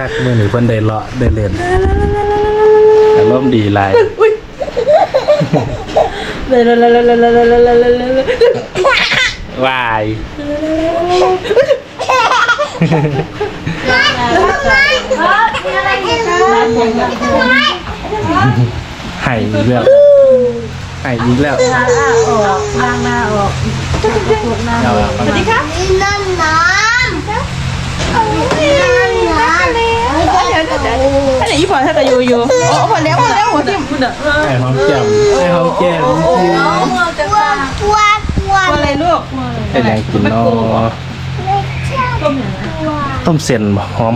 คักมื่อหนึ่งเพิ่นได้เลาะได้เล่นอารมณ์ดีไลายวาไหายอีกแล้วไหายอีกแล้วล้างหน้าออกล้างหน้าออกสวัสดีครับน้ำน้ำ เดี๋ยวเดี๋ยวเดี๋ยวอันไหนยี่ปอถ้าจะอยู่อยู่โอ้พอแล้วพอแล้วหัวทิ่มเด้อไอ้หอมแก้มไอ้หอมแก้มจริงตัวตัวตัวตัวอะไรลูกเป็นยังกินเนาะต้มต้มเส้นบ่หอม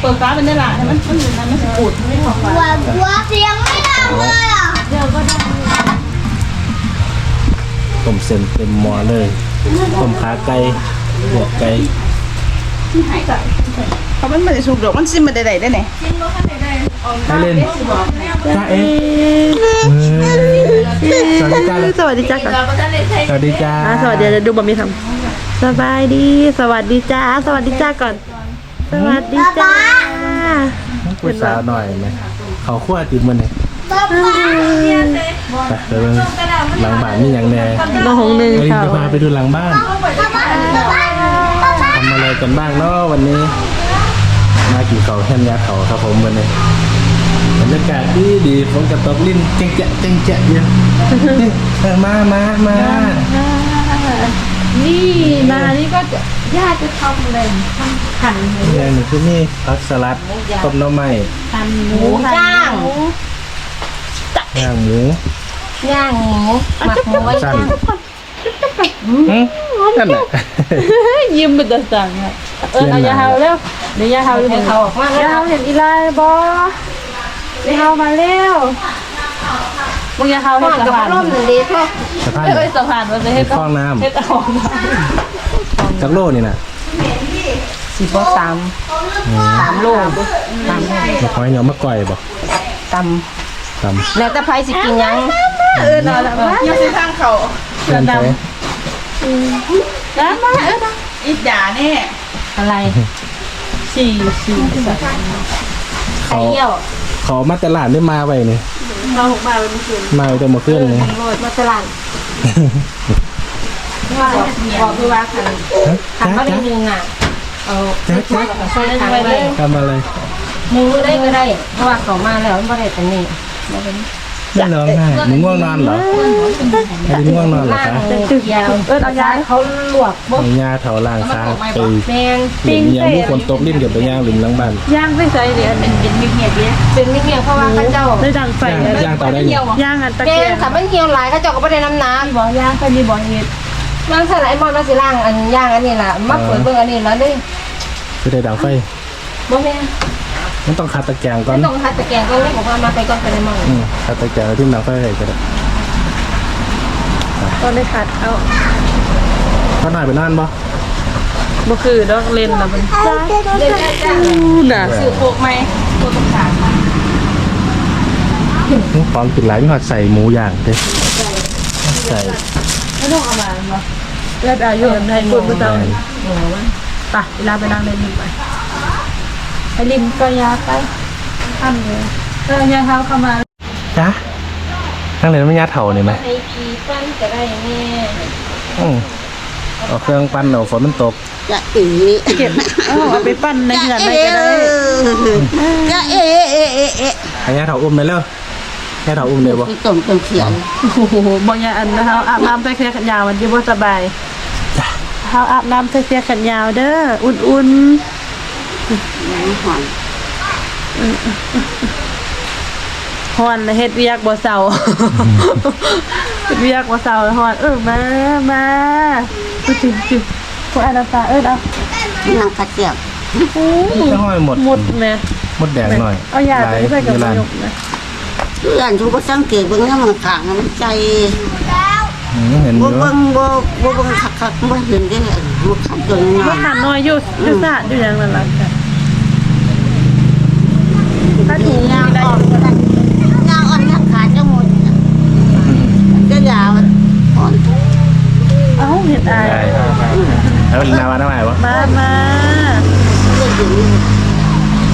เปิดฟ้าเป็นได้ละให้มันมันอยู่นั้นมันปูดไม่หอมตัวตัวเสียงไม่ดังเลยอะเดี๋ยวก็ดังต้มเส้นเต็มหม้อเลยต้มขาไก่ลวไก่ ไก่เขามันมันจะสุกดอกมันซิมมันได้ได้ไหนให้เล่นจ้าเอ๊ะสวัสดีจ้าเลยสวัสดีจ้าก่อนสวัสดีจ้าอะสวัสดีเดี๋ยวดูบะหมี่ทำสบายดี สวัสดีจ้า สวัสดีจ้าก่อน สวัสดีจ้าพูดสาวหน่อยไหมเขาขั้วติดมันเนี่ยป๊าป๊าไปเดี๋ยวเบิ่งหลังบ้านนี่ยังแน่น้องหงหนึ่งเฮ้ยค่ะจะพาไปดูหลังบ้านทำอะไร กันบ้างเนาะวันนี้ มากี่เขาแค่ยาเขาครับผมวันนี้บรรยากาศดีดีฝนกระตกลิ้นเจ๊งแจ๊ะเจ๊งแจ๊ะเยอะนี่เออมามามานี่มานี่ก็จะยาจะทำอะไรทำขันหมูเนี่ยหนึ่งคือนี่ผักสลัดต้มหน้ำไม้ขันหมูย่างย่างหมูย่างหมูหมักหมูสั้น นั่นแหละยิ้มเป็นตาสั่งอะเออเอายาเฮาเร็วเดี๋ยวยาเฮาเห็นเขาออกมาแล้ยาวเฮาเห็นอีไลบอเดี๋ยวเฮามาเร็วมึงยาเฮาห่เห็อนนสะกับพานร่มหนึ่งดีพ่อสะพานเอ้ยสะพานมันจะเฮ็ดคลองน้เฮ็ดออกมาำจากโลนี่น่ะสิบสามสามโลสามโลมาคอยเหนียวมาก่อยบ่ตตำำแล้วแต่ไผสิกินยังเออนอนแล้วยังสิทางเขา เพื่อนไปน้ำมาเอออีด่าแน่อะไรสี่สี่สามไข่เยี่ยวเขามาตลาดได้มาไว้นี่เราหกมาเป็นคืนมาไว้แต่เมื่อคืนนี่โรดมาตลาดว่าบอกคือว่าขันฮะขันจ๊ะก็ได้จ๊ะหนึ่งอะเอาจ๊ะจ๊ะใส่ขันไว้ทำอะไรหนึ่งได้ก็ได้ เพราะว่าเขามาแล้วมันบ่ได้แต่นี่ ไม่ร้องไห้หนูง่วงนอนเหรอไอ้ดิง่วงนอนเหรอล่างคะตึกยาวเออเอายาเขาลวกหนูย่าเถาล่างค้างไปแมงหลิมยางผู้คนตกลิ้นเดี๋ยวไปย่างหลิมหลังบ้านย่างไม่ใส่เดี๋ยวเป็นเป็นเงียบๆเนี้ยเป็นไม่เหี่ยวเพราะว่าเขาเจ้าได้ดังไฟย่างย่างเตาได้เนี่ยย่างอันตะแมเกียงบขับมันเหี่ยวหลายเขาเจ้าก็ไม่ได้น้ำน้บอกย่างก็มีบ่อเห็ดำมันขนาดไอ้มอนมาสิล่างอันย่างอันนี้ล่ะมาเปิดเบิ่งอันนี้แล้วนี่คือได้ดังไฟบ่แม่น มันต้องคัดตะแกรงก่อนไม่ต้องหัดตะแกรงก็เลยบอกว่ามาไปก่อนไปในมองอืมคัดตะแกรงที่ดังไฟเลยก็ได้ตอนได้ขัดเอาก็หน่อยไปนอนบ่บ่คือดอกเลนน่ะมันจ้าเล่นได้จ้าน่ะซื้อโคกไหมโคกต้องขาดพร้อมกินหลายมีหอดใส่หมูย่างเด้ใส่ไม่ต้องเอามาบ่แล้วอายุในปุ่นบ่ต้องไปเวลาไปนั่งเล่นนี่ไป ไอ้ลิมก็ยาไปทำเลยเออยาเท้าเข้ามาจ้ะทั้งเลยไม่ย่าเถานี่ไหมให้ปีปั้นก็ได้แม่อืมเอาเครื่องปั้นเอาฝนมันตกจะเอ๋เก็บเอาเอาไปปั้นในเหือนได้ก็ได้จะเอ๋เอ๋เอ๋เอ๋ให้ย่าเถาอุ้มไปเลยย่าเถาอุ้มเลยบ่ไปต้มต้มเขียนโอ้โหบางอย่างอันนะคะอาบน้ำใส่เสื้อแขนยาวมันจะบ่สบายจ้ะเท้าอาบน้ำใส่เสื้อแขนยาวเด้อ อุ่น หอนๆฮอนแล้วเฮ็ดเวียกบ่เศร้าเฮ็ดเวียกบ่เศร้าฮอนเออมามาอุ๊ยจิจิพวกอันน้ำตาเอิ้นเอานางกระเจียบจะห้อยหมดหมดแม่หมดแดงหน่อยเอายาไปใส่กับเวลาหยกนะเพื่อนทุกสังเกตเบิ่งแล้วมันขางมันใจอืมเห็นอบ่ยู่เบิ่งบ่บ่เบิ่งคักคักบ่เห็นได้ลูกขับตัวนี้บ่หันน้อยอยู่อยู่สะอยู่อย่างนั้นล่ะ ค่ะถ้าถูยางอ่อนยางอ่อนยางขาดจะหมดจะยาวอ่อนเอ้าเฮ็ดได้แล้วนาวาน้ำไหนวะมามาเลือดอยู่นี่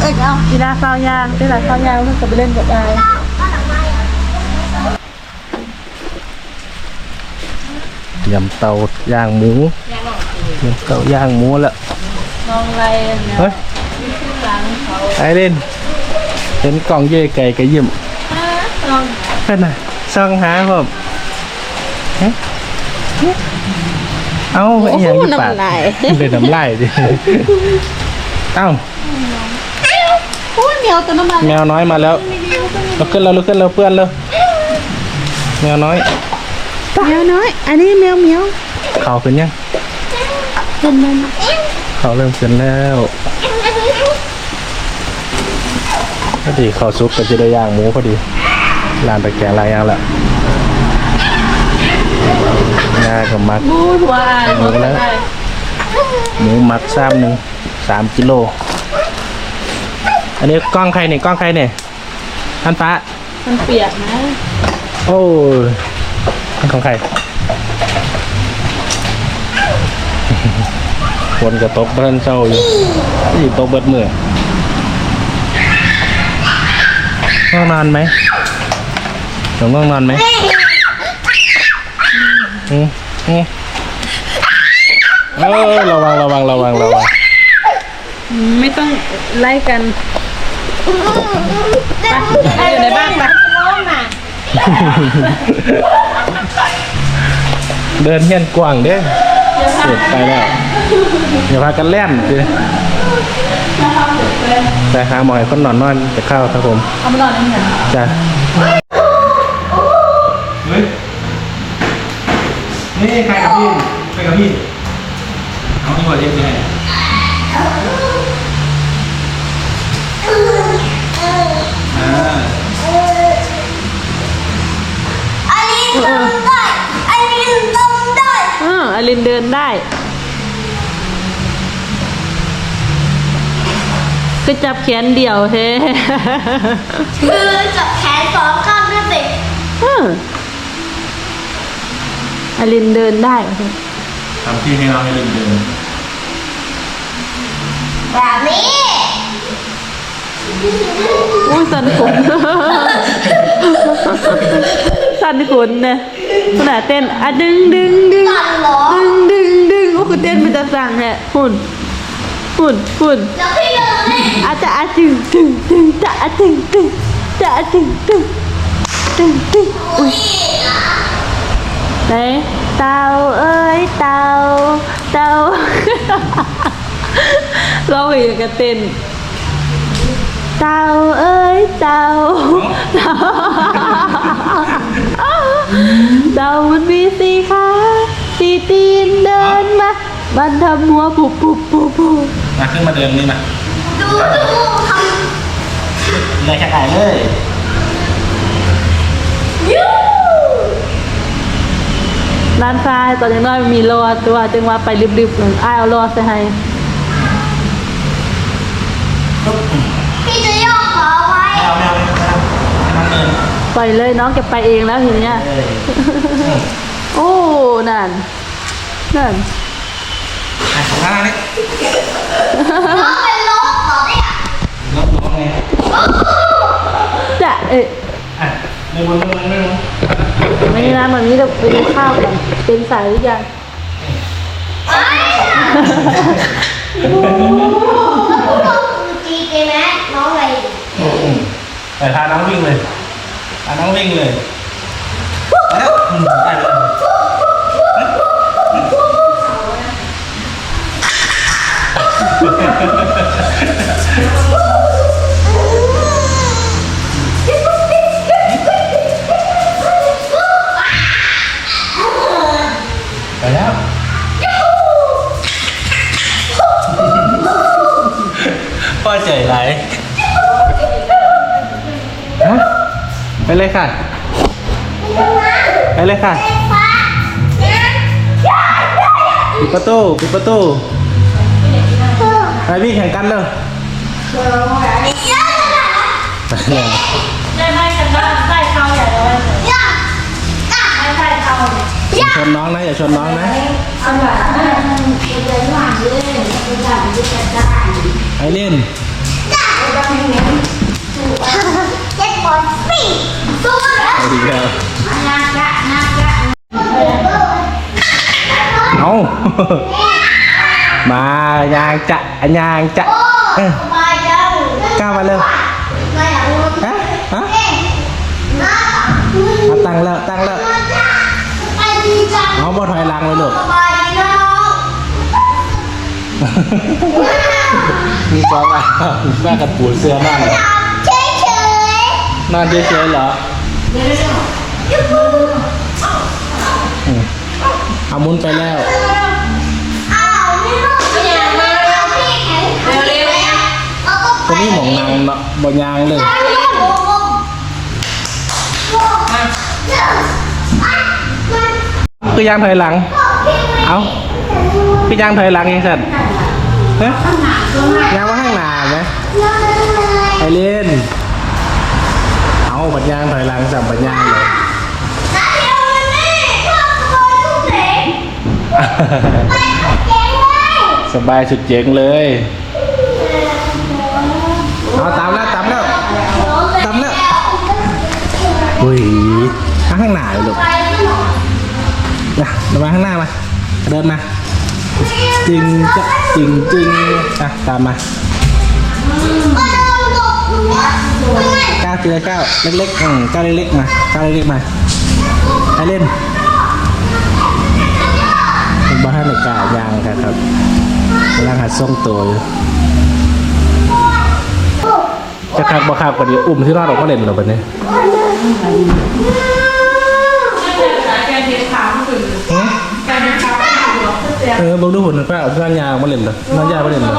อเอาอีลาเฝ้ายางเวลาเฝ้ายางมันก็ไปเล่นกับยายยำเตาย่างหมูยำเตาย่างหมูล้วน้องไรเนี่ยเฮ้ยไอเล่น เห็นกล่องเย่ไก่กระยิ้มน้องเพื่อนน่ะซองหาผมเฮ้ยเอ้าไอ้หยังอยู่ปากเป็นน้ำลายดิเอ้าพูดเหนียวตัวน้ำมันแมวน้อยมาแล้วลุกขึ้นแล้วลุกขึ้นแล้วเพื่อนแล้วแมวน้อยแมวน้อย อันนี้แมวเหมียวเขาขึ้นยังเป็นมันเขาเริ่มขึ้นแล้ว พอดีเขาซุปก็จะได้ย่างหมูพอดีร้านตะแกรงลายย่างละงากับมักบูหัวอ่านหมดแล้วหมูหมักซ้ำหนึ่งสามกิโล อันนี้กล้องใครเนี่ยกล้องใครเนี่ยท่านฟ้ามันเปียกนะ โอ้ยนี่ของใครคนกระตกบ้านเศร้าอยู่นี่ตกเบิดมือ ง่วงนอนไหมหลงง่วงนอนไหมอืมอืมเออระวังระวังระวังระวังไม่ต้องไล่กันไปอยู่ในบ้านไปร้องน่ะเดินเฮียนกว้างเด้สุดไปแล้วอย่าพากันแล่นสิ แต่หาหมอให้คนนอนนอนจะเข้าครับผมเอามานอนนี่เหรอจ้ะเฮ้ยนี่ใครกับพี่ใครกับพี่เอาที่หัวเย็บยังไงอ่าอันนี้ทำได้อันนี้ทำได้ เอออลินเดินได้ก็จับแขนเดี่ยวเฮ้คือจับแขนสองข้างด้วยสิเอออลินเดินได้โอเคทำที่ให้น้องให้ลืมเดินแบบนี้อุ้ยสันขนสันขนเนี่ยขนาดเต้นอะดึงดึงดึงตันเหรอดึงดึงดึงโอ้คือเต้นมันจะสั่งแหละหุ่นหุ่นหุ่นแล้วพี่ เดินนี่อาจะอาจึงตึงตึงจะอาจึงตึงจะอาจึงตึงตึงตึงอุ้ยไหนเต่าเอ้ยเต่าเต่าเราอีกกระเต้นเต่าเอ้ยเต่าเต่าเต่ามันมีสีขาสีตีนเดินมามันทำหัวปุบปุบปุบปุบมาขึ้นมาเดินนี่มา ดูดูทเลยแค่ไหนเลยำยูร้านทรายตอนยังน้อยมีรอตัวจึงว่าไปรีบๆหนึ่งอ้ายเอารอใส่ให้พี่จะย่อขาไว้ไม่เอาไม่เอาไม่เอาไม่เอาเดินปล่อยเลยน้องจะไปเองแล้วทีเนี้ย เลยโอ้นั่นนั่นอะของข้างนี่น้องเป็น จะเอ๊ะอะไม่บนไม่บนไม่บนไม่นะแบบนี้เราไปดูข้าวกันเป็นสายหรือยังไอ้จีเกมแม่น้องอะไรแต่พาน้องวิ่งเลยพาน้องวิ่งเลยไปแล้วอืมได้เลย ไปเลยค่ะ ไปเลยค่ะปิดประตูปิดประตูไปวิ่งแข่งกันเลยไปเลยได้ไหมกันบ้างได้ข้าวใหญ่เลยย่าไม่ใช่ข้าวอย่าชนน้องนะอย่าชนน้องนะไอเล่น กันอีกแล้วเอามายางจะยางจะเออก้าวมาเร็วฮะฮะเอาตั้งแล้วตั้งแล้วเอาบ่ถอยหลังเลยลูกมีกองอะแม่กับปูเสื้อนอนเหรอ นอนเฉยๆเหรออืมเอามุนไปแล้วตัวนี้หมองนางเนาะบ่ยางเลยคือยางถอยหลัง เอาคือยางถอยหลังยังสัตว์เฮ้ยยางว่าข้างหน้าไหมไอเล่นเอา บัดยางถอยหลังสับบัดยางเลย สบายสุดเจ๋งเลยเอาตามแล้วตามแล้วตามแล้วอุ้ยมาข้างหน้าเลยลูกนะเดินมาข้างหน้ามาเดินมาจริงจะจริงจริงอะตามมา ก้าวทีละก้าวเล็กๆอืมก้าวเล็กๆมาก้าวเล็กๆมาไปเล่นเป็นบ้านในกายางครับครับกำลังหัดส่งตัวอยู่จะคักบ่คักกว่านี้อุ้มที่รอดออกมาเล่นเหรอบัดนี้หึเออเบิ่งดูหุ่นป้าเอาที่ร้านยางมาเล่นเหรอร้านยางมาเล่นเหรอ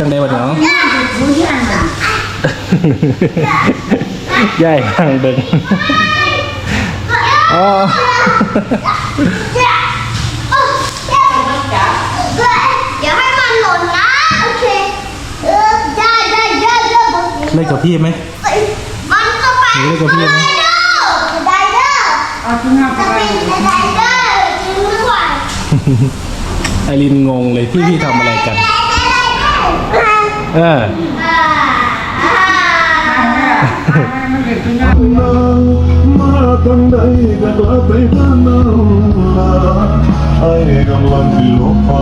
จังได้บัดนี้เนาะย่ายทางเบิ่งอ๋อเดี๋ยวให้มันหล่นนะโอเคเออได้ได้ได้ได้เล่นกับพี่ไหมมันก็ไปหนูเล่นกับพี่ไหมได้เด้อได้เด้อเอาที่ห้าไปได้เด้อกินไม่ไหวไอรินงงเลยพี่พี่ทำอะไรกัน เออมาทางใดก็กลับไปบ้านนาไอ้กำลังที่ลบฟ้า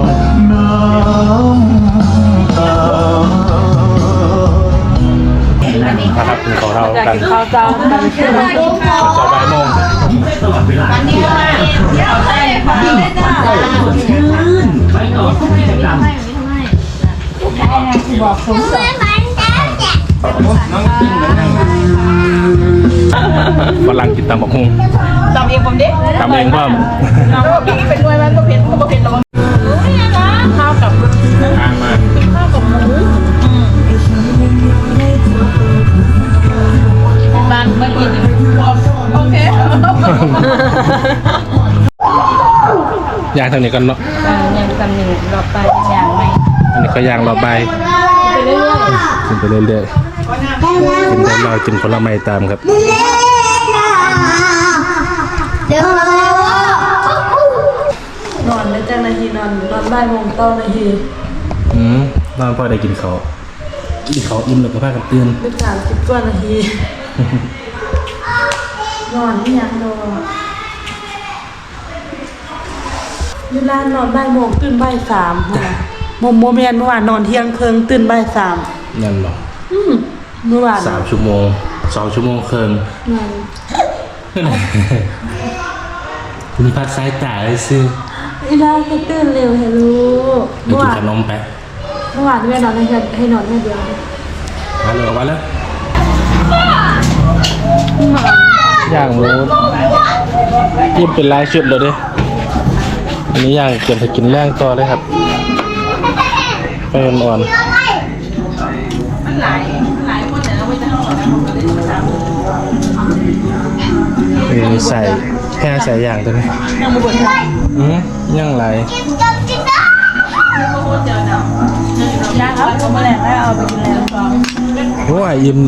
น้ำตานะครับถึงของเราอยากกันกินข้าวเจ้ากันใช่ไหมส บายโมงฝรั่งกินตำบักหุ่งตำเองผมดิตำเองเพิ่มน้องพี่เป็นด้วยมันก็เผ็ดก็เผ็ดแล้วข้าวกับทางมาข้าวกับหมูบางเมื่อกี้โอเคย่างทางนี้กันเนาะยังตำหนิรอไปอย่างไม่อันนี้ก็ย่างรอใบไปเรื่อย กินไปเรื่อยๆกินได้เรากินผลไม้ตามครับเดี๋ยวนอนได้จังนาทีนอนนอนบ่ายโมงเต้านาทีอืมนอนพอได้กินเขาวกินเขาวอิ่มแล้วก็พากันตื่นเป็นสามสิบกว่านาทีนอนที่ยังนอนเวลานอนบ่ายโมงตื่นบ่ายสามค่ะโมโมเมนเมื่อวานนอนเที่ยงคืนตื่นบ่ายสาม นั่นหรออืมเมื่อวานสามชั่วโมงสองชั่วโมงครึ่งนอนคุณพัดสายตาเลยซื้ออีลาก็ตื่นเร็วเฮลูกไปเมื่อกินวานขนมไปเมื่อวานที่แม่นอนให้ฉันให้นอนแค่เดียวมาเลยออกมาแล้วย่างหมูยิ่มเป็นลายชุดเลยดิอันนี้ย่างเก็บไปกินแรงต่อเลยครับไปอ่อนๆ เออใส่แค่ใส่อย่างตัวนี้ยังมาบดค่ะอืมย่างไรกินกับกินได้ย่างครับผมมาแหลกแล้วเอาไปกินแล้วโอ้ยยิม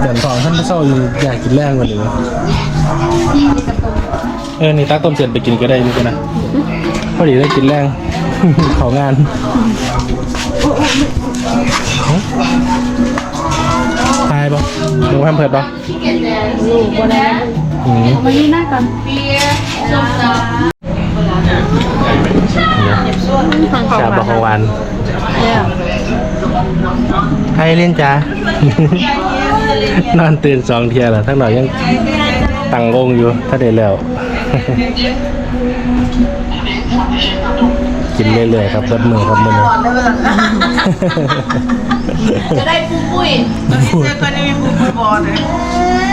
เดือนทองท่านเศร้าอยู่อยากกินแรงกว่านี้เออ นี่ตักต้มเสียนไปกินก็ได้นี่ก็นะพอดีได้กินแรงของงาน แพมเพิร์ดปะลูกบ่ได้อืมมานี่หน้าก่อนชาบะของหวานเนี่ยให้เล่นจ้านอนตื่นสองเทียแล้วทั้งหน่อยยังตั้งวงอยู่ถ้าได้แล้ว กินเรื่อยๆครับรสมือครับมือจะได้ปุ้ยปุ้ย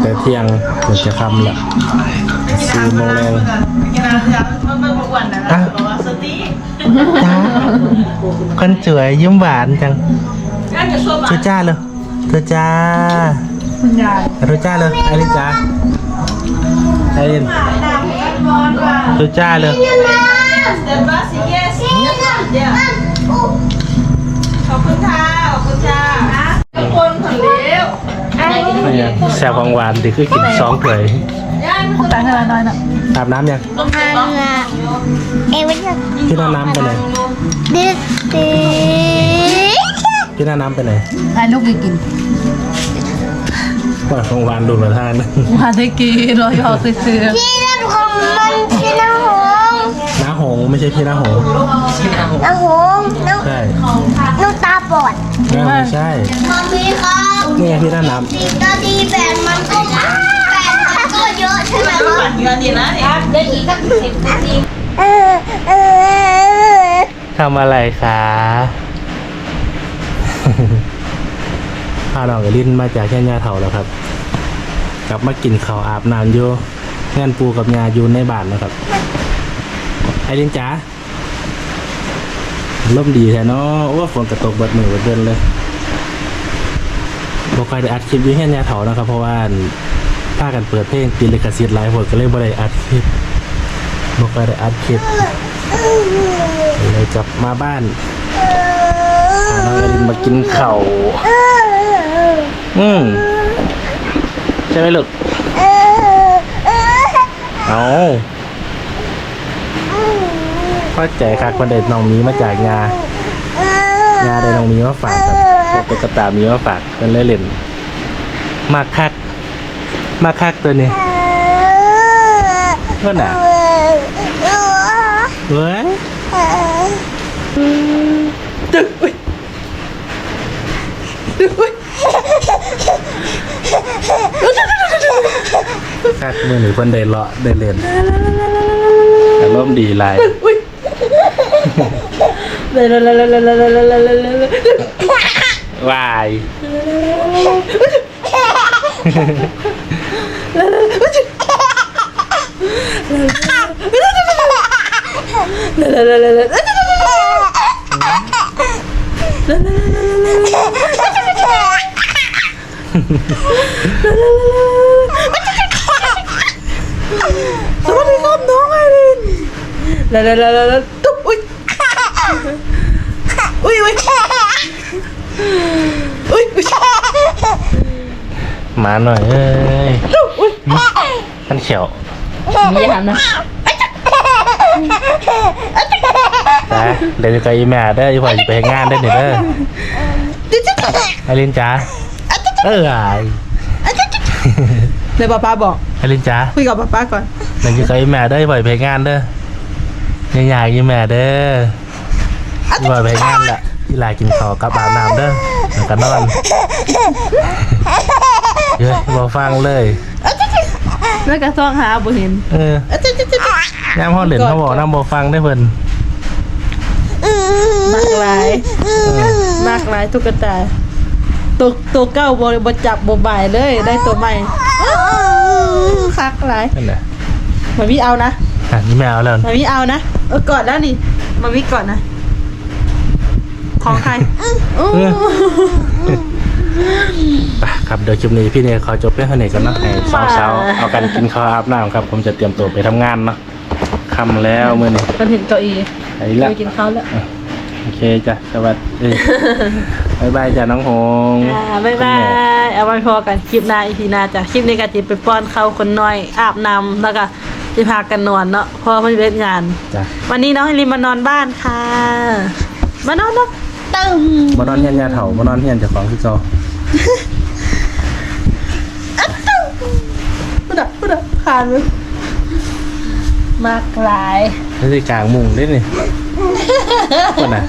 แต่เที่ยงเดี๋ยวจะคำละสี่โมงแรงอะจ้าคนสวยยิ้มหวานจังทุจ้าเลยทุจ้าคุณยายทุจ้าเลยไอรินจ้าไอรินทุจ้าเลยนี่แซ่บของหวานดิคือกินสองถ้วยตังค์อะไรน้อยน่ะอาบน้ำยังเอวิชพี่น้าน้ำไปไหนดิสตีพี่น้าน้ำไปไหนให้ลูกไปกินปล่อยของหวานดูดมาทานมาได้กินรอยออกซื้อพี่นั่นของมันพี่น้าหง น้าหง ไม่ใช่พี่น้าหงน้าหงน้าใช่น้าตาบอดน้าไม่ใช่มัมมี่ครับนี่ไงพี่น้าน้สิบนาทีแบตมันก็มากแบตมันก็เยอะใช่ไหมครับได้อีกสักสิบนาทีเออเออำทำอะไรคะพาน้องกับลินมาจากแค่ยาเถาแล้วครับ กลับมากินข้าวอาบน้ำอยู่งานปูกับยาอยู่ในบ้านนะครับ ไอลินจ๋าลมดีแท้เนาะโอ้ฝนกระตกเบิดมือเบิดเดือนเลยบ่ค่อยได้อัดคลิปอยู่แค่ยาเถานะครับ เพราะว่าพากันเปิดเพลงติดลิขสิทธิ์หลายคนก็เลยบ่ได้อัดคลิปบ่ค่อยได้อัดคลิปเลยกลับมาบ้านน้องอลินมากินเข้าอืมใช่ไหมลูกเอา พ่อใจคักประเด็นน้องมีมาจากงางาได้น้องมีมาฝากครับตุ๊กตามีมาฝากเป็นเล่นเล่นมากคักมากคักตัวนี้เพื่อนอะเว้ยคักมือหนึ่งเพิ่นได้เลาะได้เล่นอารมณ์ดี Why? Sorry, calm down, Erin. La la la la la. ายวายมาหน่อยเอ้ยท่านเขียวๆนี่หันนะจ้าเดี๋ยวจะไปอีแม่เด้ออีพ่อจะไปเฮ็ดงานได้อเนี่ยเด้อไอรินจ้าเออไอเดี๋ยวป้าป้าบอกไอรินจ้าคุยกับป้าป้าก่อนเดี๋ยวจะไปอีแม่เด้ออีพ่อจะไปเฮ็ดงานเด้อยังอยากอีแม่เด้อ อีพ่อไปเฮ็ดงานแหละอีหลากินข้าวกับอาบน้ำเด้อแล้วก็นอนเฮ้ยบ่ฟังเลย แล้วก็ซ่องหาบ่เห็นเออยามพ่อเหรียญเขาบอกน้ำบ่ฟังได้อเพิ่นมากหลายมากหลายตุ๊กตาตัวตัวเก้าบ่บ่จับบ่บ่ายเลยได้ตัวใหม่คักหลายนั่นแหละมันมีเอานะอะนี่แม่เอาแล้วมันมีเอานะเออกอดแล้วนี่มันมีกอดนะ ของใครอู้เออไปครับเดี๋ยวคลิปนี้พี่เนยขอจบเพียงเท่านี้ก่อนเนาะให้สาวๆเอากันกินข้าวอาบน้ำครับ ผมจะเตรียมตัวไปทำงานเนาะค่ำแล้วมื้อนี้มันเห็นเก้าอี้ไปละไปกินข้าวแล้วโอเคจ้ะสวัสดีบายบายจ้ะน้องหงอ่าบ๊ายบาย เอาไว้พอกันคลิปหน้าอีพีหน้าจ้ะคลิปนี้ก็จะไปป้อนข้าวคนน้อยอาบน้ำแล้วก็จะพากันนอนเนาะเพอมันเล่นงาน จ้ะ วันนี้น้องไอรินมานอนบ้านค่ะ มานอนเนาะ ตึ้งมานอนเฮียนยาเถามานอนเฮียนเจ้าของที่จอพูดอะพูดอะผ่านมึงมากหลายนี่คือกลางมุงได้นี่คนน่ะ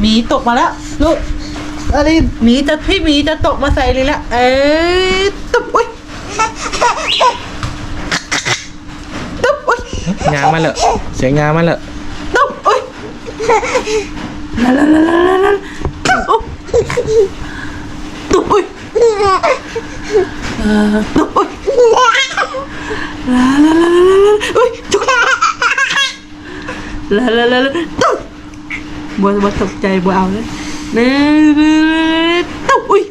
หมีตกมาแล้วลูกอะไรหมีจะพี่หมีจะตกมาใส่เลยละเอ้ยตุ๊บอุ้ยตุ๊บอุ้ย งามาเลยเสียงงามาเลยตุ๊บอุ้ยลาลาลาลาลาลาตุ๊บตุ๊บอุ้ยเอ่อตุ๊บอุ้ยลาลาลาลาลาลาอุ้ยจุกลาลาลาลาลาตุ๊บบัวบัวตกใจบัวเอาเลยเน่ตุ๊บอุ้ย